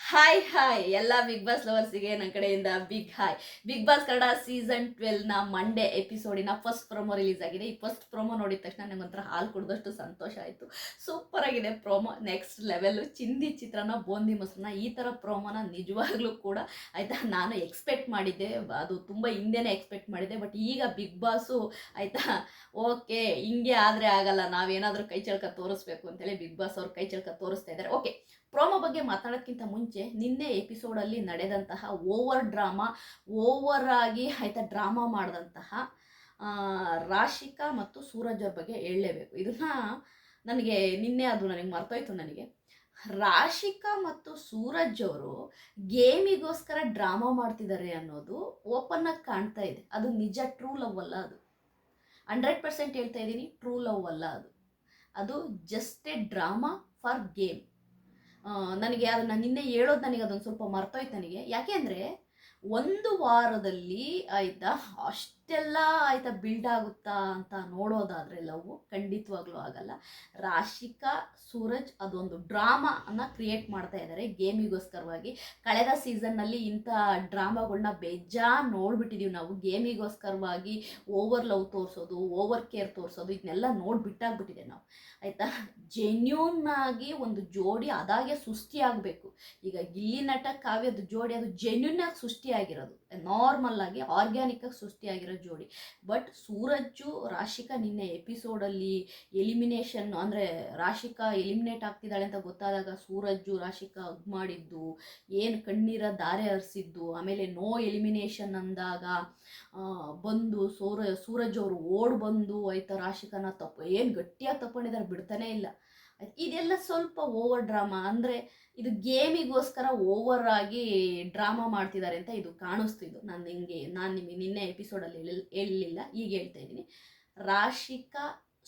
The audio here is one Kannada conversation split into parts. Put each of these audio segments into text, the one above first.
ಹಾಯ್ ಹಾಯ್ ಎಲ್ಲ ಬಿಗ್ ಬಾಸ್ ಲವರ್ಸಿಗೆ ನನ್ನ ಕಡೆಯಿಂದ big hi big boss Kannada season ಟ್ವೆಲ್ನ Monday ಎಪಿಸೋಡಿನ ಫಸ್ಟ್ ಪ್ರೊಮೋ ರಿಲೀಸ್ ಆಗಿದೆ. ಈ ಫಸ್ಟ್ ಪ್ರೊಮೋ ನೋಡಿದ ತಕ್ಷಣ ನಂಗೆ ಒಂಥರ ಹಾಲು ಕುಡಿದಷ್ಟು ಸಂತೋಷ ಆಯಿತು. ಸೂಪರ್ ಆಗಿದೆ ಪ್ರೊಮೋ ನೆಕ್ಸ್ಟ್ ಲೆವೆಲ್ಲು ಚಿಂದಿ ಚಿತ್ರನ ಬೋಂದಿ ಮೊಸರನ್ನ ಈ ಥರ ಪ್ರೊಮೋನ ನಿಜವಾಗ್ಲೂ ಕೂಡ ಆಯಿತಾ ನಾನು ಎಕ್ಸ್ಪೆಕ್ಟ್ ಮಾಡಿದ್ದೆ. ಅದು ತುಂಬ ಹಿಂದೆನೇ ಎಕ್ಸ್ಪೆಕ್ಟ್ ಮಾಡಿದ್ದೆ. ಬಟ್ ಈಗ ಬಿಗ್ ಬಾಸು ಆಯಿತಾ ಓಕೆ ಹಿಂಗೆ ಆದರೆ ಆಗಲ್ಲ. ನಾವೇನಾದರೂ ಕೈ ಚಳಕ ತೋರಿಸ್ಬೇಕು ಅಂತೇಳಿ ಬಿಗ್ ಬಾಸ್ ಅವ್ರು ಕೈ ಚಳಕ ತೋರಿಸ್ತಾ ಇದ್ದಾರೆ ಓಕೆ ಪ್ರೋಮೋ ಬಗ್ಗೆ ಮಾತಾಡೋಕ್ಕಿಂತ ಮುಂಚೆ ನಿನ್ನೆ ಎಪಿಸೋಡಲ್ಲಿ ನಡೆದಂತಹ ಓವರ್ ಡ್ರಾಮಾ ಓವರ್ ಆಗಿ ಆಯ್ತಾ ಡ್ರಾಮಾ ಮಾಡಿದಂತಹ ರಾಶಿಕಾ ಮತ್ತು ಸೂರಜ್ ಅವ್ರ ಬಗ್ಗೆ ಹೇಳಲೇಬೇಕು. ಇದನ್ನ ನನಗೆ ನಿನ್ನೆ ಅದು ನನಗೆ ಮರ್ತೋಯ್ತು ನನಗೆ. ರಾಶಿಕಾ ಮತ್ತು ಸೂರಜ್ ಅವರು ಗೇಮಿಗೋಸ್ಕರ ಡ್ರಾಮಾ ಮಾಡ್ತಿದ್ದಾರೆ ಅನ್ನೋದು ಓಪನ್ ಆಗಿ ಕಾಣ್ತಾ ಇದೆ. ಅದು ನಿಜ ಟ್ರೂ ಲವ್ ಅಲ್ಲ ಅದು. ಹಂಡ್ರೆಡ್ ಪರ್ಸೆಂಟ್ ಹೇಳ್ತಾ ಇದ್ದೀನಿ ಟ್ರೂ ಲವ್ ಅಲ್ಲ ಅದು. ಅದು just a drama for game ನನಗೆ ಅದನ್ನು ನಿನ್ನೆ ಹೇಳೋದು ನನಗೆ ಅದೊಂದು ಸ್ವಲ್ಪ ಮರ್ತೋಯ್ತು ನನಗೆ. ಯಾಕೆಂದರೆ ಒಂದು ವಾರದಲ್ಲಿ ಆಯಿತಾ ಅಷ್ಟೆಲ್ಲ ಆಯಿತಾ ಬಿಲ್ಡ್ ಆಗುತ್ತಾ ಅಂತ ನೋಡೋದಾದರೆ ಲವ್ ಖಂಡಿತವಾಗ್ಲೂ ಆಗಲ್ಲ. ರಾಶಿಕಾ, ಸೂರಜ್ ಅದೊಂದು ಡ್ರಾಮಾ ಅನ್ನ ಕ್ರಿಯೇಟ್ ಮಾಡ್ತಾ ಇದ್ದಾರೆ ಗೇಮಿಗೋಸ್ಕರವಾಗಿ. ಕಳೆದ ಸೀಸನ್ನಲ್ಲಿ ಇಂಥ ಡ್ರಾಮಾಗಳನ್ನ ಬೇಜಾ ನೋಡ್ಬಿಟ್ಟಿದೀವಿ ನಾವು. ಗೇಮಿಗೋಸ್ಕರವಾಗಿ ಓವರ್ ಲವ್ ತೋರಿಸೋದು ಓವರ್ ಕೇರ್ ತೋರಿಸೋದು ಇದನ್ನೆಲ್ಲ ನೋಡ್ಬಿಟ್ಟಾಗ್ಬಿಟ್ಟಿದೆ ನಾವು. ಆಯಿತಾ? ಜೆನ್ಯೂನ್ ಆಗಿ ಒಂದು ಜೋಡಿ ಅದಾಗೆ ಸೃಷ್ಟಿಯಾಗಬೇಕು ಈಗ ಗಿಲ್ಲಿ ನಟ ಕಾವ್ಯದ ಜೋಡಿ ಅದು ಜೆನ್ಯೂನ್ ಆಗಿ ಸೃಷ್ಟಿಯಾಗಿರೋದು ನಾರ್ಮಲ್ ಆಗಿ ಆರ್ಗ್ಯಾನಿಕ್ ಆಗಿ ಸೃಷ್ಟಿಯಾಗಿರೋ ಜೋಡಿ. ಬಟ್ ಸೂರಜ್ಜು ರಾಶಿಕಾ ನಿನ್ನೆ ಎಪಿಸೋಡಲ್ಲಿ ಎಲಿಮಿನೇಷನ್ ಅಂದರೆ ರಾಶಿಕಾ ಎಲಿಮಿನೇಟ್ ಆಗ್ತಿದ್ದಾಳೆ ಅಂತ ಗೊತ್ತಾದಾಗ ಸೂರಜ್ಜು ರಾಶಿಕಾ ಅಗ್ ಮಾಡಿದ್ದು, ಏನು ಕಣ್ಣೀರ ದಾರೆ ಹರಿಸಿದ್ದು, ಆಮೇಲೆ ನೋ ಎಲಿಮಿನೇಷನ್ ಅಂದಾಗ ಬಂದು ಸೂರ, ಸೂರಜ್ ಅವರು ಓಡ್ ಬಂದು ಆಯ್ತಾ ರಾಶಿಕಾನ ತಪ್ಪು ಏನು ಗಟ್ಟಿಯಾಗಿ ತಗೊಂಡಿದ್ದಾರೆ ಬಿಡ್ತಾನೆ ಇಲ್ಲ. ಇದೆಲ್ಲ ಸ್ವಲ್ಪ ಓವರ್ ಡ್ರಾಮಾ ಅಂದರೆ ಇದು ಗೇಮಿಗೋಸ್ಕರ ಓವರ್ ಆಗಿ ಡ್ರಾಮಾ ಮಾಡ್ತಿದ್ದಾರೆ ಅಂತ ಇದು ಕಾಣಿಸ್ತಿದ್ದು ನಾನು ನಿಮಗೆ ನಾನು ನಿಮಗೆ ನಿನ್ನೆ ಎಪಿಸೋಡಲ್ಲಿ ಹೇಳಿ ಹೇಳಲಿಲ್ಲ ಈಗ ಹೇಳ್ತಾ ಇದ್ದೀನಿ. ರಾಶಿಕಾ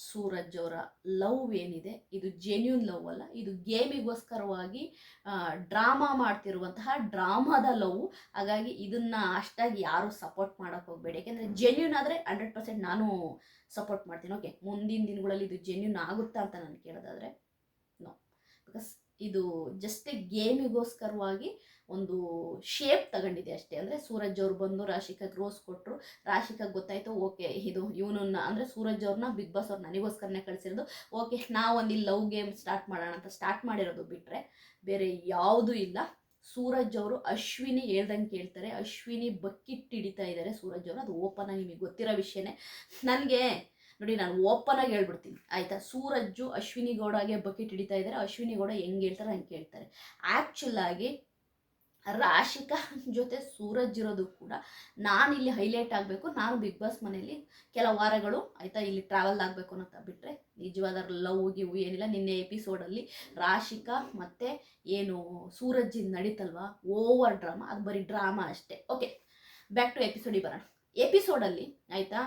ಸೂರಜ್ ಅವರ ಲವ್ ಏನಿದೆ? ಇದು ಜೆನ್ಯೂನ್ ಲವ್ ಅಲ್ಲ. ಇದು ಗೇಮಿಗೋಸ್ಕರವಾಗಿ ಡ್ರಾಮಾ ಮಾಡ್ತಿರುವಂತಹ ಡ್ರಾಮಾದ ಲವ್ ಹಾಗಾಗಿ ಇದನ್ನ ಅಷ್ಟಾಗಿ ಯಾರು ಸಪೋರ್ಟ್ ಮಾಡೋಕೆ ಹೋಗಬೇಡಿ. ಯಾಕೆಂದರೆ ಜೆನ್ಯೂನ್ ಆದರೆ ಹಂಡ್ರೆಡ್ ಪರ್ಸೆಂಟ್ ನಾನು ಸಪೋರ್ಟ್ ಮಾಡ್ತೀನಿ. ಓಕೆ ಮುಂದಿನ ದಿನಗಳಲ್ಲಿ ಇದು ಜೆನ್ಯೂನ್ ಆಗುತ್ತಾ ಅಂತ ನಾನು ಕೇಳೋದಾದರೆ ಇದು ಜಸ್ಟ್ ಗೇಮಿಗೋಸ್ಕರವಾಗಿ ಒಂದು ಶೇಪ್ ತಗೊಂಡಿದೆ ಅಷ್ಟೇ. ಅಂದರೆ ಸೂರಜ್ ಅವ್ರು ಬಂದು ರಾಶಿಕಾಗೆ ರೋಸ್ ಕೊಟ್ಟರು ರಾಶಿಕಾಗೆ ಗೊತ್ತಾಯಿತು, ಓಕೆ, ಇದು ಇವನನ್ನ ಅಂದರೆ ಸೂರಜ್ ಅವ್ರನ್ನ ಬಿಗ್ ಬಾಸ್ ಅವ್ರು ನನಗೋಸ್ಕರನೇ ಕಳಿಸಿರೋದು. ಓಕೆ, ನಾವೊಂದು ಇಲ್ಲಿ ಲವ್ ಗೇಮ್ ಸ್ಟಾರ್ಟ್ ಮಾಡೋಣ ಅಂತ ಸ್ಟಾರ್ಟ್ ಮಾಡಿರೋದು ಬಿಟ್ಟರೆ ಬೇರೆ ಯಾವುದೂ ಇಲ್ಲ. ಸೂರಜ್ ಅವರು ಅಶ್ವಿನಿ ಹೇಳ್ದಂಗೆ ಕೇಳ್ತಾರೆ. ಅಶ್ವಿನಿ ಬಕ್ಕಿಟ್ಟು ಹಿಡಿತಾ ಇದ್ದಾರೆ ಸೂರಜ್ ಅವರು. ಅದು ಓಪನ್ ಆಗಿ ನಿಮಗೆ ಗೊತ್ತಿರೋ ವಿಷಯನೇ. ನನಗೆ ನೋಡಿ, ನಾನು ಓಪನ್ ಆಗಿ ಹೇಳ್ಬಿಡ್ತೀನಿ. ಆಯ್ತಾ? ಸೂರಜ್ಜು ಅಶ್ವಿನಿ ಗೌಡಗೆ ಬಕೆಟ್ ಹಿಡಿತಾ ಇದ್ದಾರೆ ಅಶ್ವಿನಿ ಗೌಡ ಹೆಂಗೆ ಹೇಳ್ತಾರೆ, ಹಂಗೆ ಕೇಳ್ತಾರೆ. ಆ್ಯಕ್ಚುಲ್ ಆಗಿ ರಾಶಿಕಾ ಜೊತೆ ಸೂರಜ್ ಇರೋದು ಕೂಡ ನಾನು ಇಲ್ಲಿ ಹೈಲೈಟ್ ಆಗಬೇಕು. ನಾನು ಬಿಗ್ ಬಾಸ್ ಮನೆಯಲ್ಲಿ ಕೆಲ ವಾರಗಳು, ಆಯಿತಾ, ಇಲ್ಲಿ ಟ್ರಾವೆಲ್ ಆಗಬೇಕು ಅಂತ ಬಿಟ್ಟರೆ ನಿಜವಾದ ಲವ್ ಗಿವ್ ಏನಿಲ್ಲ. ನಿನ್ನೆ ಎಪಿಸೋಡಲ್ಲಿ ರಾಶಿಕಾ ಮತ್ತು ಏನು ಸೂರಜ್ ನಡೀತಲ್ವಾ? ಓವರ್ ಡ್ರಾಮಾ ಅದು ಬರೀ ಡ್ರಾಮಾ ಅಷ್ಟೇ. ಓಕೆ ಬ್ಯಾಕ್ ಟು ಎಪಿಸೋಡಿಗೆ ಬರೋಣ. ಎಪಿಸೋಡಲ್ಲಿ ಆಯಿತಾ?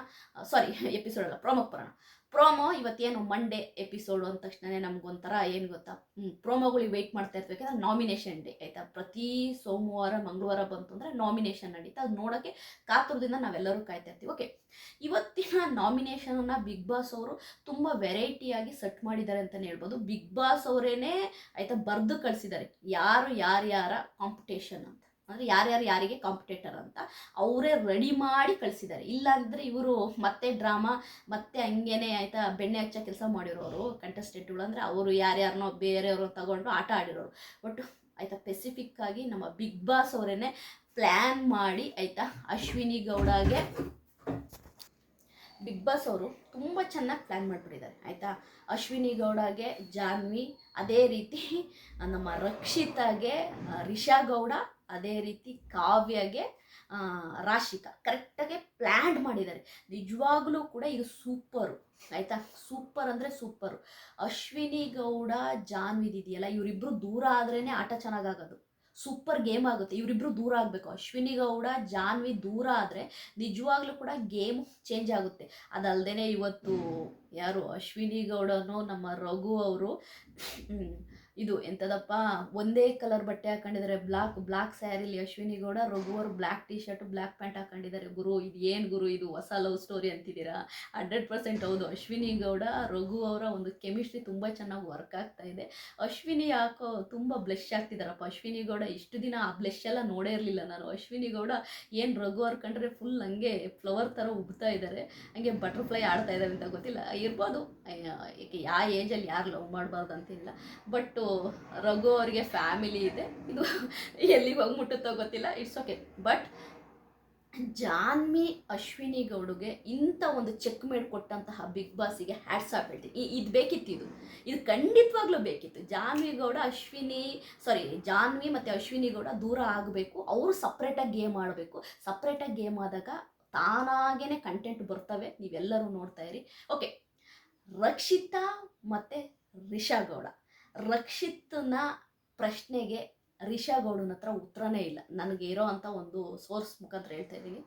ಸಾರಿ ಎಪಿಸೋಡ್ ಅಲ್ಲ ಪ್ರೋಮೋ ಪುರಾಣ. ಪ್ರೋಮೋ ಇವತ್ತೇನು ಮಂಡೇ ಎಪಿಸೋಡು ಅಂದ ತಕ್ಷಣ ನಮ್ಗೊಂಥರ ಏನು ಗೊತ್ತಾ? ಪ್ರೋಮೋಗಳಿಗೆ ವೆಯ್ಟ್ ಮಾಡ್ತಾ ಇರ್ಬೇಕಂದ್ರೆ ನಾಮಿನೇಷನ್ ಡೇ ಆಯಿತಾ? ಪ್ರತಿ ಸೋಮವಾರ, ಮಂಗಳವಾರ ಬಂತು ಅಂದರೆ ನಾಮಿನೇಷನ್ ನಡೀತಾ ಅದು ನೋಡೋಕ್ಕೆ ಕಾತುರದಿಂದ ನಾವೆಲ್ಲರೂ ಕಾಯ್ತಾ ಇರ್ತೀವಿ. ಓಕೆ ಇವತ್ತಿನ ನಾಮಿನೇಷನನ್ನು ಬಿಗ್ ಬಾಸ್ ಅವರು ತುಂಬ ವೆರೈಟಿಯಾಗಿ ಸೆಟ್ ಮಾಡಿದ್ದಾರೆ ಅಂತಲೇ ಹೇಳ್ಬೋದು. ಬಿಗ್ ಬಾಸ್ ಅವರೇನೇ, ಆಯಿತಾ, ಬರೆದು ಕಳಿಸಿದ್ದಾರೆ. ಯಾರು, ಯಾರ್ಯಾರ ಕಾಂಪಿಟೇಷನ್ ಅಂತ. ಅಂದರೆ ಯಾರ್ಯಾರು ಯಾರಿಗೆ ಕಾಂಪಿಟೇಟರ್ ಅಂತ ಅವರೇ ರೆಡಿ ಮಾಡಿ ಕಳಿಸಿದ್ದಾರೆ. ಇಲ್ಲಾಂದರೆ ಇವರು ಮತ್ತೆ ಡ್ರಾಮಾ ಮತ್ತೆ ಹಂಗೇನೆ ಆಯಿತಾ ಬೆಣ್ಣೆ ಹಚ್ಚ ಕೆಲಸ ಮಾಡಿರೋರು ಕಂಟೆಸ್ಟೆಂಟ್ಗಳು ಅಂದರೆ ಅವರು ಯಾರ್ಯಾರನ್ನೋ ಬೇರೆಯವ್ರನ್ನ ತಗೊಂಡು ಆಟ ಆಡಿರೋರು. ಬಟ್ ಆಯಿತಾ ಸ್ಪೆಸಿಫಿಕ್ ಆಗಿ ನಮ್ಮ ಬಿಗ್ ಬಾಸ್ ಅವರೇನೆ ಪ್ಲ್ಯಾನ್ ಮಾಡಿ ಆಯಿತಾ ಅಶ್ವಿನಿ ಗೌಡಗೆ ಬಿಗ್ ಬಾಸ್ ಅವರು ತುಂಬ ಚೆನ್ನಾಗಿ ಪ್ಲ್ಯಾನ್ ಮಾಡಿಬಿಟ್ಟಿದ್ದಾರೆ. ಆಯಿತಾ ಅಶ್ವಿನಿ ಗೌಡಗೆ, ಜಾನ್ವಿ, ಅದೇ ರೀತಿ ನಮ್ಮ ರಕ್ಷಿತಾಗೆ, ರಿಷಾ ಗೌಡ ಅದೇ ರೀತಿ ಕಾವ್ಯಗೆ ರಾಶಿಕಾ ಕರೆಕ್ಟಾಗಿ ಪ್ಲ್ಯಾನ್ ಮಾಡಿದ್ದಾರೆ. ನಿಜವಾಗ್ಲೂ ಕೂಡ ಇದು ಸೂಪರು ಆಯಿತಾ? ಸೂಪರ್ ಅಂದರೆ ಸೂಪರು ಅಶ್ವಿನಿ ಗೌಡ, ಜಾನ್ವಿ ಇದೆಯಲ್ಲ ಇವರಿಬ್ಬರು ದೂರ ಆದ್ರೇ ಆಟ ಚೆನ್ನಾಗಾಗೋದು. ಸೂಪರ್ ಗೇಮ್ ಆಗುತ್ತೆ. ಇವರಿಬ್ಬರು ದೂರ ಆಗಬೇಕು. ಅಶ್ವಿನಿ ಗೌಡ, ಜಾನ್ವಿ ದೂರ ಆದರೆ ನಿಜವಾಗ್ಲೂ ಕೂಡ ಗೇಮ್ ಚೇಂಜ್ ಆಗುತ್ತೆ. ಅದಲ್ಲದೆ ಇವತ್ತು ಯಾರು? ಅಶ್ವಿನಿ ಗೌಡನು, ನಮ್ಮ ರಘು ಅವರು ಇದು ಎಂಥದಪ್ಪ ಒಂದೇ ಕಲರ್ ಬಟ್ಟೆ ಹಾಕೊಂಡಿದ್ದಾರೆ ಬ್ಲಾಕ್ ಬ್ಲಾಕ್ ಸ್ಯಾರಿಲಿ Ashwini Gowda, Raghubar black T shirt black pant ಹಾಕೊಂಡಿದ್ದಾರೆ ಗುರು, ಇದು ಏನು ಗುರು? ಇದು ಹೊಸ ಲವ್ ಸ್ಟೋರಿ ಅಂತಿದ್ದೀರಾ? ಹಂಡ್ರೆಡ್ ಪರ್ಸೆಂಟ್ ಹೌದು. ಅಶ್ವಿನಿ ಗೌಡ, ರಘು ಅವರ ಒಂದು ಕೆಮಿಸ್ಟ್ರಿ ತುಂಬ ಚೆನ್ನಾಗಿ ವರ್ಕ್ ಆಗ್ತಾ ಇದೆ. ಅಶ್ವಿನಿ ಯಾಕೋ ತುಂಬ ಬ್ಲೆಶ್ ಆಗ್ತಿದ್ದಾರಪ್ಪ ಅಶ್ವಿನಿ ಗೌಡ ಇಷ್ಟು ದಿನ ಆ ಬ್ಲೆಶ್ ಎಲ್ಲ ನೋಡೇ ಇರಲಿಲ್ಲ ನಾನು. ಅಶ್ವಿನಿ ಗೌಡ ಏನು ರಘು ಅವ್ರ ಕಂಡ್ರೆ ಫುಲ್ ಹಂಗೆ ಫ್ಲವರ್ ಥರ ಉಬ್ತಾ ಇದ್ದಾರೆ ಹಂಗೆ ಬಟರ್ಫ್ಲೈ ಆಡ್ತಾ ಇದ್ದಾರೆ ಅಂತ ಗೊತ್ತಿಲ್ಲ. ಇರ್ಬೋದು. ಏಕೆ ಯಾವ ಏಜಲ್ಲಿ ಯಾರು ಲವ್ ಮಾಡಬಾರ್ದು ಅಂತಿಲ್ಲ. ಬಟ್ ರಘು ಅವರಿಗೆ ಫ್ಯಾಮಿಲಿ ಇದೆ. ಇದು ಎಲ್ಲಿಗೆ ಹೋಗಿ ಮುಟ್ಟುತ್ತೋ ಗೊತ್ತಿಲ್ಲ. It's okay but Janvi Ashwini ಗೌಡಗೆ ಇಂಥ ಒಂದು ಚೆಕ್ ಮೇಡ್ ಕೊಟ್ಟಂತಹ ಬಿಗ್ ಬಾಸಿಗೆ ಹ್ಯಾಟ್ಸ್ ಆಫ್ ಹೇಳ್ತೀನಿ. ಇದು ಬೇಕಿತ್ತು ಇದು. ಇದು ಖಂಡಿತವಾಗ್ಲೂ ಬೇಕಿತ್ತು. ಜಾನ್ವಿ ಗೌಡ, ಅಶ್ವಿನಿ ಸಾರಿ ಜಾನ್ವಿ ಮತ್ತು ಅಶ್ವಿನಿ ಗೌಡ ದೂರ ಆಗಬೇಕು. ಅವರು ಸಪ್ರೇಟಾಗಿ ಗೇಮ್ ಆಡಬೇಕು. ಸಪ್ರೇಟಾಗಿ ಗೇಮ್ ಆದಾಗ ತಾನಾಗೇ ಕಂಟೆಂಟ್ ಬರ್ತವೆ. ನೀವೆಲ್ಲರೂ ನೋಡ್ತಾ ಇರಿ. ಓಕೆ ರಕ್ಷಿತಾ ಮತ್ತು ರಿಷಾ ಗೌಡ. ರಕ್ಷಿತ್ನ ಪ್ರಶ್ನೆಗೆ ರಿಷಾ ಗೌಡನ ಹತ್ರ ಉತ್ತರನೇ ಇಲ್ಲ. ನನಗೆ ಇರೋ ಅಂಥ ಒಂದು ಸೋರ್ಸ್ ಮುಖಾಂತರ ಹೇಳ್ತಾ ಇದ್ದೀನಿ.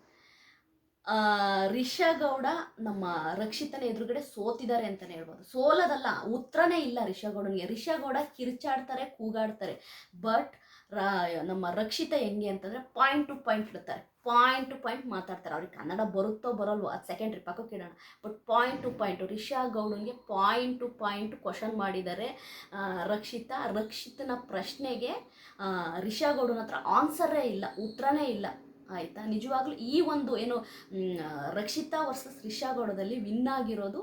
ರಿಷಾ ಗೌಡ ನಮ್ಮ ರಕ್ಷಿತನ ಎದುರುಗಡೆ ಸೋತಿದ್ದಾರೆ ಅಂತಲೇ ಹೇಳ್ಬೋದು. ಸೋಲದಲ್ಲ, ಉತ್ತರನೇ ಇಲ್ಲ ರಿಷಾ ಗೌಡನಿಗೆ. ರಿಷಾ ಗೌಡ ಕಿರ್ಚಾಡ್ತಾರೆ, ಕೂಗಾಡ್ತಾರೆ. ಬಟ್ ನಮ್ಮ ರಕ್ಷಿತ ಹೆಂಗೆ ಅಂತಂದರೆ ಪಾಯಿಂಟ್ ಟು ಪಾಯಿಂಟ್ ಇಡ್ತಾರೆ ಪಾಯಿಂಟ್ ಟು ಪಾಯಿಂಟ್ ಮಾತಾಡ್ತಾರೆ. ಅವ್ರಿಗೆ ಕನ್ನಡ ಬರುತ್ತೋ ಬರಲ್ವೋ, ಅದು ಸೆಕೆಂಡ್ರಿ ಪಕ್ಕಕ್ಕೆ ಕೇಳೋಣ. But point to point Risha ಗೌಡನಿಗೆ point to point question ಮಾಡಿದ್ದಾರೆ ರಕ್ಷಿತ, ರಕ್ಷಿತನ ಪ್ರಶ್ನೆಗೆ ರಿಷಾ ಗೌಡನ ಹತ್ರ ಆನ್ಸರೇ ಇಲ್ಲ, ಉತ್ತರನೇ ಇಲ್ಲ. ಆಯಿತಾ? ನಿಜವಾಗ್ಲೂ ಈ ಒಂದು ಏನು ರಕ್ಷಿತಾ ವರ್ಸಸ್ ರಿಷಾ ಗೌಡದಲ್ಲಿ ವಿನ್ ಆಗಿರೋದು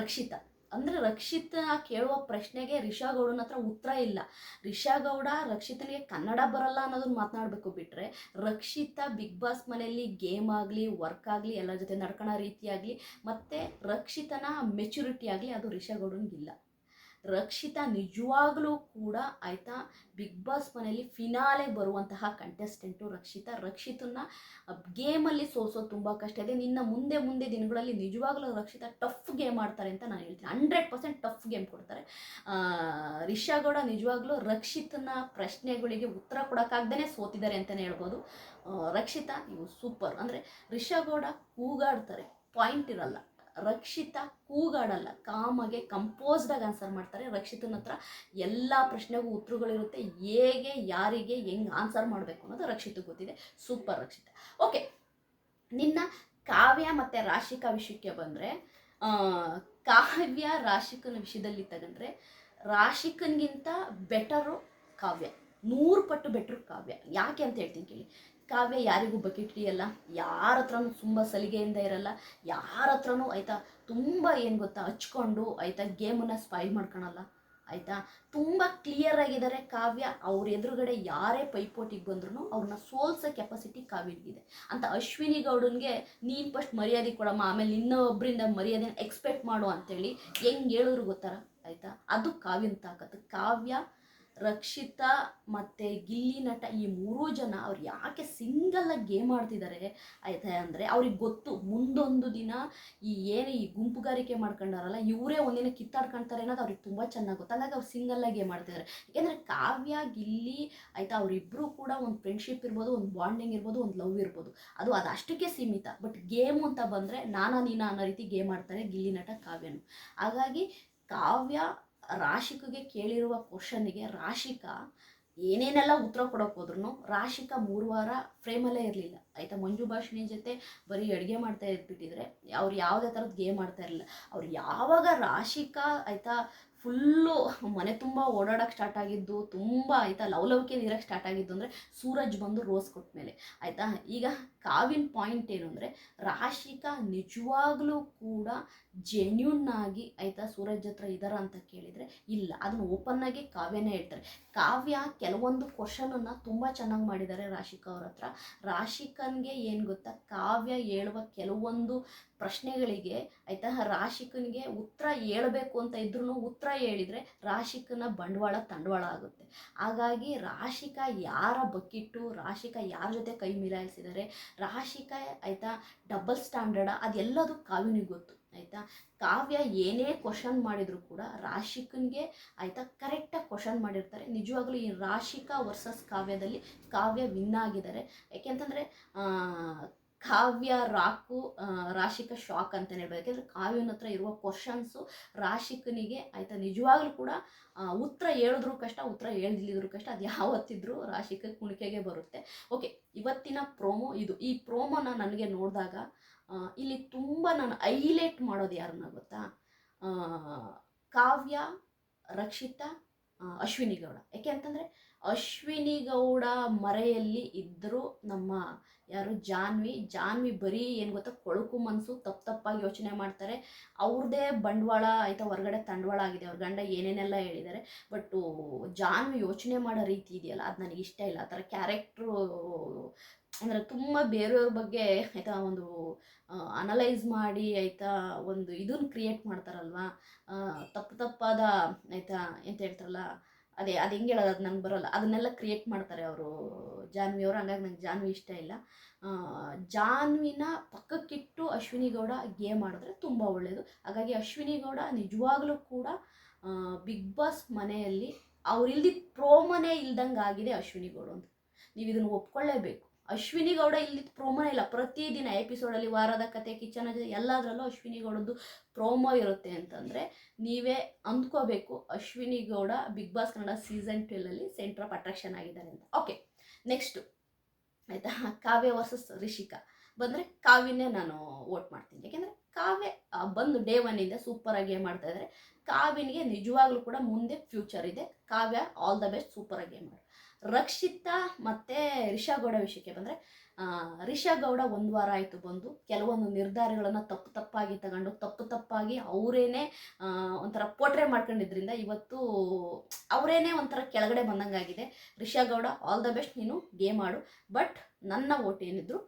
ರಕ್ಷಿತ. ಅಂದರೆ ರಕ್ಷಿತ ಕೇಳುವ ಪ್ರಶ್ನೆಗೆ ರಿಷಾ ಗೌಡನ ಹತ್ರ ಉತ್ತರ ಇಲ್ಲ. ರಿಷಾ ಗೌಡ ರಕ್ಷಿತನಿಗೆ ಕನ್ನಡ ಬರಲ್ಲ ಅನ್ನೋದನ್ನ ಮಾತನಾಡಬೇಕು ಬಿಟ್ಟರೆ ರಕ್ಷಿತ ಬಿಗ್ ಬಾಸ್ ಮನೆಯಲ್ಲಿ ಗೇಮ್ ಆಗಲಿ, ವರ್ಕ್ ಆಗಲಿ, ಎಲ್ಲರ ಜೊತೆ ನಡ್ಕೊಳೋ ರೀತಿಯಾಗಲಿ ಮತ್ತು ರಕ್ಷಿತನ ಮೆಚುರಿಟಿ ಆಗಲಿ ಅದು ರಿಷಾ ಗೌಡನಿಗಿಲ್ಲ. ರಕ್ಷಿತ ನಿಜವಾಗ್ಲೂ ಕೂಡ ಆಯಿತಾ? ಬಿಗ್ ಬಾಸ್ ಮನೆಯಲ್ಲಿ ಫಿನಾಲೆ ಬರುವಂತಹ ಕಂಟೆಸ್ಟೆಂಟು ರಕ್ಷಿತ. ರಕ್ಷಿತನ್ನ ಗೇಮಲ್ಲಿ ಸೋಸೋದು ತುಂಬ ಕಷ್ಟ ಇದೆ. ನಿನ್ನ ಮುಂದೆ ಮುಂದೆ ದಿನಗಳಲ್ಲಿ ನಿಜವಾಗ್ಲೂ ರಕ್ಷಿತ ಟಫ್ ಗೇಮ್ ಆಡ್ತಾರೆ ಅಂತ ನಾನು ಹೇಳ್ತೀನಿ. ಹಂಡ್ರೆಡ್ ಪರ್ಸೆಂಟ್ ಟಫ್ ಗೇಮ್ ಕೊಡ್ತಾರೆ. ರಿಷಾ ಗೌಡ ನಿಜವಾಗ್ಲೂ ರಕ್ಷಿತನ ಪ್ರಶ್ನೆಗಳಿಗೆ ಉತ್ತರ ಕೊಡೋಕ್ಕಾಗ್ದೇ ಸೋತಿದ್ದಾರೆ ಅಂತಲೇ ಹೇಳ್ಬೋದು. ರಕ್ಷಿತಾ ಇವು ಸೂಪರ್ ಅಂದರೆ ರಿಷಾ ಗೌಡ ಕೂಗಾಡ್ತಾರೆ. ಪಾಯಿಂಟ್ ಇರಲ್ಲ. ರಕ್ಷಿತ ಕೂಗಾಡಲ್ಲ, ಕಾಮಗೆ ಕಂಪೋಸ್ಡಾಗಿ ಆನ್ಸರ್ ಮಾಡ್ತಾರೆ. ರಕ್ಷಿತನ ಹತ್ರ ಎಲ್ಲ ಪ್ರಶ್ನೆಗೂ ಉತ್ತರಗಳಿರುತ್ತೆ ಹೇಗೆ, ಯಾರಿಗೆ, ಹೆಂಗೆ ಆನ್ಸರ್ ಮಾಡಬೇಕು ಅನ್ನೋದು ರಕ್ಷಿತ ಗೊತ್ತಿದೆ. ಸೂಪರ್ ರಕ್ಷಿತ. ಓಕೆ ನಿನ್ನ ಕಾವ್ಯ ಮತ್ತು ರಾಶಿಕಾ ವಿಷಯಕ್ಕೆ ಬಂದರೆ ಕಾವ್ಯ ರಾಶಿಕನ ವಿಷಯದಲ್ಲಿ ತಗೊಂಡ್ರೆ, ರಾಶಿಕನ್ಗಿಂತ ಬೆಟರು ಕಾವ್ಯ. ನೂರು ಪಟ್ಟು ಬೆಟ್ರ್ ಕಾವ್ಯ. ಯಾಕೆ ಅಂತ ಹೇಳ್ತೀನಿ ಕೇಳಿ. ಕಾವ್ಯ ಯಾರಿಗೂ ಬಕೆಟ್ ಹಿಡಿಯಲ್ಲ ಯಾರ ಹತ್ರನೂ ತುಂಬ ಸಲಿಗೆಯಿಂದ ಇರಲ್ಲ, ಯಾರ ಹತ್ರನೂ ಆಯಿತಾ ತುಂಬ ಏನು ಗೊತ್ತಾ ಹಚ್ಕೊಂಡು ಆಯ್ತಾ ಗೇಮನ್ನು ಸ್ಪಾಯ್ಲ್ ಮಾಡ್ಕೊಳಲ್ಲ, ಆಯ್ತಾ? ತುಂಬ ಕ್ಲಿಯರ್ ಆಗಿದ್ದಾರೆ ಕಾವ್ಯ, ಅವ್ರ ಎದುರುಗಡೆ ಯಾರೇ ಪೈಪೋಟಿಗೆ ಬಂದ್ರೂ ಅವ್ರನ್ನ ಸೋಲ್ಸೋ ಕೆಪಾಸಿಟಿ ಕಾವ್ಯನಿಗಿದೆ ಅಂತ ಅಶ್ವಿನಿ ಗೌಡನ್ಗೆ ನೀನು ಫಸ್ಟ್ ಮರ್ಯಾದೆ ಕೊಡಮ್ಮ, ಆಮೇಲೆ ಇನ್ನೊಬ್ಬರಿಂದ ಮರ್ಯಾದೆನ ಎಕ್ಸ್ಪೆಕ್ಟ್ ಮಾಡು ಅಂತೇಳಿ ಹೆಂಗೆ ಹೇಳಿದ್ರು ಗೊತ್ತಾರ ಆಯಿತಾ? ಅದು ಕಾವ್ಯನ ತಾಕತ್ತು ಕಾವ್ಯ ರಕ್ಷಿತಾ ಮತ್ತು ಗಿಲ್ಲಿ ನಟ ಈ ಮೂರೂ ಜನ ಅವ್ರು ಯಾಕೆ ಸಿಂಗಲ್ಲಾಗಿ ಗೇಮ್ ಆಡ್ತಿದ್ದಾರೆ ಆಯ್ತಾ ಅಂದರೆ ಅವ್ರಿಗೆ ಗೊತ್ತು. ಮುಂದೊಂದು ದಿನ ಈ ಏನೇ ಈ ಗುಂಪುಗಾರಿಕೆ ಮಾಡ್ಕೊಂಡಾರಲ್ಲ, ಇವರೇ ಒಂದಿನ ಕಿತ್ತಾಡ್ಕೊಳ್ತಾರೆ ಅನ್ನೋದು ಅವ್ರಿಗೆ ತುಂಬ ಚೆನ್ನಾಗಿ ಗೊತ್ತು. ಹಾಗಾಗಿ ಅವ್ರು ಸಿಂಗಲ್ಲಾಗಿ ಗೇಮ್ ಆಡ್ತಿದ್ದಾರೆ ಯಾಕೆಂದರೆ ಕಾವ್ಯ, ಗಿಲ್ಲಿ ಆಯಿತಾ ಅವರಿಬ್ಬರು ಕೂಡ ಒಂದು ಫ್ರೆಂಡ್ಶಿಪ್ ಇರ್ಬೋದು, ಒಂದು ಬಾಂಡಿಂಗ್ ಇರ್ಬೋದು, ಒಂದು ಲವ್ ಇರ್ಬೋದು. ಅದು ಅದು ಅಷ್ಟಕ್ಕೆ ಸೀಮಿತ. ಬಟ್ ಗೇಮು ಅಂತ ಬಂದರೆ ನಾನಾ ನೀನಾ ಅನ್ನೋ ರೀತಿ ಗೇಮ್ ಆಡ್ತಾರೆ ಗಿಲ್ಲಿ ನಟ ಕಾವ್ಯನು. ಹಾಗಾಗಿ ಕಾವ್ಯ ರಾಶಿಕಗೆ ಕೇಳಿರುವ ಕ್ವಶನ್ಗೆ ರಾಶಿಕಾ ಏನೇನೆಲ್ಲ ಉತ್ತರ ಕೊಡೋಕೆ ಹೋದ್ರು ರಾಶಿಕಾ ಮೂರು ವಾರ ಫ್ರೇಮಲ್ಲೇ ಇರಲಿಲ್ಲ. ಆಯಿತಾ? ಮಂಜು ಭಾಷಣಿ ಜೊತೆ ಬರೀ ಅಡುಗೆ ಮಾಡ್ತಾ ಇದ್ಬಿಟ್ಟಿದ್ರೆ ಅವ್ರು ಯಾವುದೇ ಥರದ್ದು ಗೇಮ್ ಆಡ್ತಾ ಇರಲಿಲ್ಲ. ಅವ್ರು ಯಾವಾಗ ರಾಶಿಕಾ, ಆಯಿತಾ ಫುಲ್ಲು ಮನೆ ತುಂಬ ಓಡಾಡೋಕ್ಕೆ ಸ್ಟಾರ್ಟ್ ಆಗಿದ್ದು, ತುಂಬ ಆಯಿತಾ, ಲವಲವಿಕೆ ನೀರಕ್ಕೆ ಸ್ಟಾರ್ಟ್ ಆಗಿದ್ದು ಅಂದರೆ ಸೂರಜ್ ಬಂದು ರೋಸ್ ಕೊಟ್ಟ ಮೇಲೆ. ಆಯಿತಾ? ಈಗ ಕಾವಿನ ಪಾಯಿಂಟ್ ಏನು ಅಂದರೆ ರಾಶಿಕಾ ನಿಜವಾಗ್ಲೂ ಕೂಡ ಜೆನ್ಯೂನ್ ಆಗಿ ಆಯಿತಾ ಸೂರಜ್ ಹತ್ರ ಇದ್ದಾರ ಅಂತ ಕೇಳಿದರೆ ಇಲ್ಲ. ಅದನ್ನು ಓಪನ್ ಆಗಿ ಕಾವ್ಯನೇ ಹೇಳ್ತಾರೆ. ಕಾವ್ಯ ಕೆಲವೊಂದು ಕ್ವಶನನ್ನು ತುಂಬ ಚೆನ್ನಾಗಿ ಮಾಡಿದ್ದಾರೆ ರಾಶಿಕಾ ಅವ್ರ ಹತ್ರ. ರಾಶಿಕನ್ಗೆ ಏನು ಗೊತ್ತಾ? ಕಾವ್ಯ ಹೇಳುವ ಕೆಲವೊಂದು ಪ್ರಶ್ನೆಗಳಿಗೆ ಆಯಿತಾ, ರಾಶಿಕನಿಗೆ ಉತ್ತರ ಹೇಳಬೇಕು ಅಂತ ಇದ್ರೂ ಉತ್ತರ ಹೇಳಿದರೆ ರಾಶಿಕನ ಬಂಡವಾಳ ತಂಡವಾಳ ಆಗುತ್ತೆ. ಹಾಗಾಗಿ ರಾಶಿಕ ಯಾರ ಬಕ್ಕಿಟ್ಟು ರಾಶಿಕ ಯಾರ ಜೊತೆ ಕೈ ಮಿಲಾಯಿಸಿದ್ದಾರೆ ರಾಶಿಕ ಆಯಿತಾ ಡಬಲ್ ಸ್ಟ್ಯಾಂಡರ್ಡ ಅದೆಲ್ಲದು ಕಾವ್ಯನಿಗೆ ಗೊತ್ತು, ಆಯಿತಾ? ಕಾವ್ಯ ಏನೇ ಕ್ವಶನ್ ಮಾಡಿದ್ರು ಕೂಡ ರಾಶಿಕನ್ಗೆ ಆಯಿತಾ ಕರೆಕ್ಟಾಗಿ ಕ್ವಶನ್ ಮಾಡಿರ್ತಾರೆ. ನಿಜವಾಗ್ಲೂ ಈ ರಾಶಿಕ ವರ್ಸಸ್ ಕಾವ್ಯದಲ್ಲಿ ಕಾವ್ಯ ವಿನ್ ಆಗಿದ್ದಾರೆ. ಯಾಕೆಂತಂದರೆ ಕಾವ್ಯ, ರಾಕು ರಾಶಿಕ ಶಾಕ್ ಅಂತಲೇ ಹೇಳ್ಬೋದು. ಯಾಕೆಂದರೆ ಕಾವ್ಯನ ಹತ್ರ ಇರುವ ಕ್ವಶನ್ಸು ರಾಶಿಕನಿಗೆ ಆಯಿತಾ ನಿಜವಾಗ್ಲೂ ಕೂಡ ಉತ್ತರ ಹೇಳಿದ್ರು ಕಷ್ಟ, ಉತ್ತರ ಹೇಳ್ದಿಲ್ಲಿದ್ರು ಕಷ್ಟ, ಅದು ಯಾವತ್ತಿದ್ರೂ ರಾಶಿಕ ಕುಣಿಕೆಗೆ ಬರುತ್ತೆ. ಓಕೆ ಇವತ್ತಿನ ಪ್ರೋಮೋ ಇದು. ಈ ಪ್ರೋಮೋನ ನನಗೆ ನೋಡಿದಾಗ ಇಲ್ಲಿ ತುಂಬ ನಾನು ಹೈಲೈಟ್ ಮಾಡೋದು ಯಾರನ್ನ ಗೊತ್ತಾ? ಕಾವ್ಯ, ರಕ್ಷಿತಾ ಅಶ್ವಿನಿ ಗೌಡ. ಯಾಕೆ ಅಂತಂದರೆ ಅಶ್ವಿನಿ ಗೌಡ ಮರೆಯಲ್ಲಿ ಇದ್ದರೂ ನಮ್ಮ ಯಾರು ಜಾನ್ವಿ ಜಾನ್ವಿ ಬರೀ ಏನು ಗೊತ್ತಾ ಕೊಳಕು ಮನಸ್ಸು ತಪ್ಪು ತಪ್ಪಾಗಿ ಯೋಚನೆ ಮಾಡ್ತಾರೆ. ಅವ್ರದ್ದೇ ಬಂಡವಾಳ ಆಯಿತಾ ಹೊರಗಡೆ ತಂಡವಾಳ ಆಗಿದೆ, ಅವ್ರ ಗಂಡ ಏನೇನೆಲ್ಲ ಹೇಳಿದ್ದಾರೆ ಬಟ್ ಜಾನ್ವಿ ಯೋಚನೆ ಮಾಡೋ ರೀತಿ ಇದೆಯಲ್ಲ, ಅದು ನನಗೆ ಇಷ್ಟ ಇಲ್ಲ. ಆ ಥರ ಕ್ಯಾರೆಕ್ಟ್ರು ಅಂದರೆ ತುಂಬ ಬೇರೆಯವ್ರ ಬಗ್ಗೆ ಆಯಿತಾ ಒಂದು ಅನಲೈಸ್ ಮಾಡಿ ಆಯಿತಾ ಒಂದು ಇದನ್ನು ಕ್ರಿಯೇಟ್ ಮಾಡ್ತಾರಲ್ವಾ? ತಪ್ಪು ತಪ್ಪಾದ ಆಯಿತಾ ಎಂತ ಹೇಳ್ತಾರಲ್ಲ ಅದೇ, ಅದು ಹೆಂಗೆ ಹೇಳೋದು ಅದು ನಂಗೆ ಬರೋಲ್ಲ. ಅದನ್ನೆಲ್ಲ ಕ್ರಿಯೇಟ್ ಮಾಡ್ತಾರೆ ಅವರು. ಜಾನ್ವಿ ಅವರು, ಹಂಗಾಗಿ ನಂಗೆ ಜಾನ್ವಿ ಇಷ್ಟ ಇಲ್ಲ. ಜಾನ್ವಿನ ಪಕ್ಕಕ್ಕಿಟ್ಟು ಅಶ್ವಿನಿ ಗೌಡ ಗೇಮ್ ಆಡಿದ್ರೆ ತುಂಬ ಒಳ್ಳೆಯದು ಹಾಗಾಗಿ ಅಶ್ವಿನಿ ಗೌಡ ನಿಜವಾಗ್ಲೂ ಕೂಡ ಬಿಗ್ ಬಾಸ್ ಮನೆಯಲ್ಲಿ ಅವ್ರಿಲ್ದಿ ಪ್ರೋಮನೇ ಇಲ್ದಂಗೆ ಆಗಿದೆ ಅಶ್ವಿನಿ ಗೌಡ ಅಂತ. ನೀವು ಇದನ್ನು ಒಪ್ಕೊಳ್ಳೇಬೇಕು. ಅಶ್ವಿನಿ ಗೌಡ ಇಲ್ಲಿ ಪ್ರೋಮೋನೇ ಇಲ್ಲ. ಪ್ರತಿದಿನ ಎಪಿಸೋಡಲ್ಲಿ ವಾರದ ಕತೆ, ಕಿಚನ್ ಎಲ್ಲದರಲ್ಲೂ ಅಶ್ವಿನಿ ಗೌಡದ್ದು ಪ್ರೋಮೋ ಇರುತ್ತೆ ಅಂತಂದರೆ ನೀವೇ ಅಂದ್ಕೋಬೇಕು Ashwini Gowda big boss Kannada season ಟ್ವೆಲ್ಲಲ್ಲಿ centre of attraction ಆಗಿದ್ದಾರೆ ಅಂತ. ಓಕೆ ನೆಕ್ಸ್ಟು ಆಯಿತಾ? ಕಾವ್ಯ ವರ್ಸಸ್ ರಿಷಿಕಾ. ಬಂದರೆ ಕಾವ್ಯನೇ ನಾನು ವೋಟ್ ಮಾಡ್ತೀನಿ. ಯಾಕೆಂದರೆ ಕಾವ್ಯ ಬಂದು ಡೇ ಒನ್ನಿಂದ ಸೂಪರಾಗಿ ಗೇಮ್ ಮಾಡ್ತಾ ಇದ್ದಾರೆ ಕಾವ್ಯನಿಗೆ ನಿಜವಾಗ್ಲೂ ಕೂಡ ಮುಂದೆ ಫ್ಯೂಚರ್ ಇದೆ. ಕಾವ್ಯ ಆಲ್ ದ ಬೆಸ್ಟ್ ಸೂಪರಾಗಿ ಮಾಡಿ ರಕ್ಷಿತಾ ಮತ್ತು ರಿಷಾ ಗೌಡ ವಿಷಯಕ್ಕೆ ಬಂದರೆ ರಿಷಾ ಗೌಡ ಒಂದು ವಾರ ಆಯಿತು ಬಂದು ಕೆಲವೊಂದು ನಿರ್ಧಾರಗಳನ್ನು ತಪ್ಪು ತಪ್ಪಾಗಿ ತಗೊಂಡು, ತಪ್ಪು ತಪ್ಪಾಗಿ ಅವರೇನೆ ಒಂಥರ ಪೋಟ್ರೆ ಮಾಡ್ಕೊಂಡಿದ್ರಿಂದ ಇವತ್ತು ಅವರೇನೆ ಒಂಥರ ಕೆಳಗಡೆ ಬಂದಂಗಾಗಿದೆ. Risha Gowda all the best ನೀನು ಗೇಮ್ ಆಡು. ಬಟ್ ನನ್ನ ಓಟ್ ಏನಿದ್ರು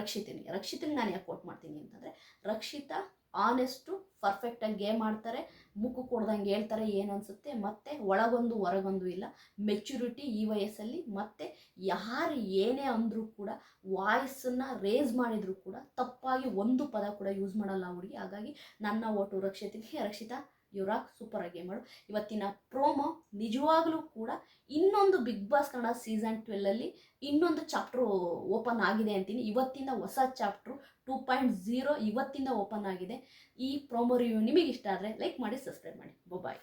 ರಕ್ಷಿತನಿಗೆ. ರಕ್ಷಿತನಿಗೆ ನಾನು ಯಾಕೆ ಓಟ್ ಮಾಡ್ತೀನಿ ಅಂತಂದರೆ, ರಕ್ಷಿತಾ ಆನೆಸ್ಟು ಪರ್ಫೆಕ್ಟಾಗಿ ಗೇಮ್ ಆಡ್ತಾರೆ ಮುಕ್ಕು ಕೊಡ್ದಂಗೆ ಹೇಳ್ತಾರೆ ಏನು ಅನಿಸುತ್ತೆ? ಮತ್ತು ಒಳಗೊಂದು ಹೊರಗೊಂದು ಇಲ್ಲ. ಮೆಚುರಿಟಿ ಈ ವಯಸ್ಸಲ್ಲಿ ಮತ್ತೆ ಯಾರು ಏನೇ ಅಂದರೂ ಕೂಡ ವಾಯ್ಸನ್ನು ರೇಸ್ ಮಾಡಿದರೂ ಕೂಡ ತಪ್ಪಾಗಿ ಒಂದು ಪದ ಕೂಡ ಯೂಸ್ ಮಾಡಲ್ಲ ಹುಡುಗಿ. ಹಾಗಾಗಿ ನನ್ನ ಓಟು ರಕ್ಷಿತಿಗೆ ರಕ್ಷಿತಾ ಯುವರಾಗ್ ಸೂಪರಾಗಿ ಮಾಡು ಇವತ್ತಿನ ಪ್ರೋಮೋ ನಿಜವಾಗ್ಲೂ ಕೂಡ ಇನ್ನೊಂದು ಬಿಗ್ ಬಾಸ್ ಕನ್ನಡ ಸೀಸನ್ ಟ್ವೆಲ್ಲಲ್ಲಿ ಇನ್ನೊಂದು ಚಾಪ್ಟ್ರು ಓಪನ್ ಆಗಿದೆ ಅಂತೀನಿ. ಇವತ್ತಿನ ಹೊಸ ಚಾಪ್ಟ್ರು ಟೂ ಪಾಯಿಂಟ್ ಝೀರೋ ಇವತ್ತಿಂದ ಓಪನ್ ಆಗಿದೆ. ಈ ಪ್ರೋಮೋ ರಿವ್ಯೂ ನಿಮಗೆ ಇಷ್ಟ ಆದರೆ ಲೈಕ್ ಮಾಡಿ ಸಬ್ಸ್ಕ್ರೈಬ್ ಮಾಡಿ. ಬಾಯ್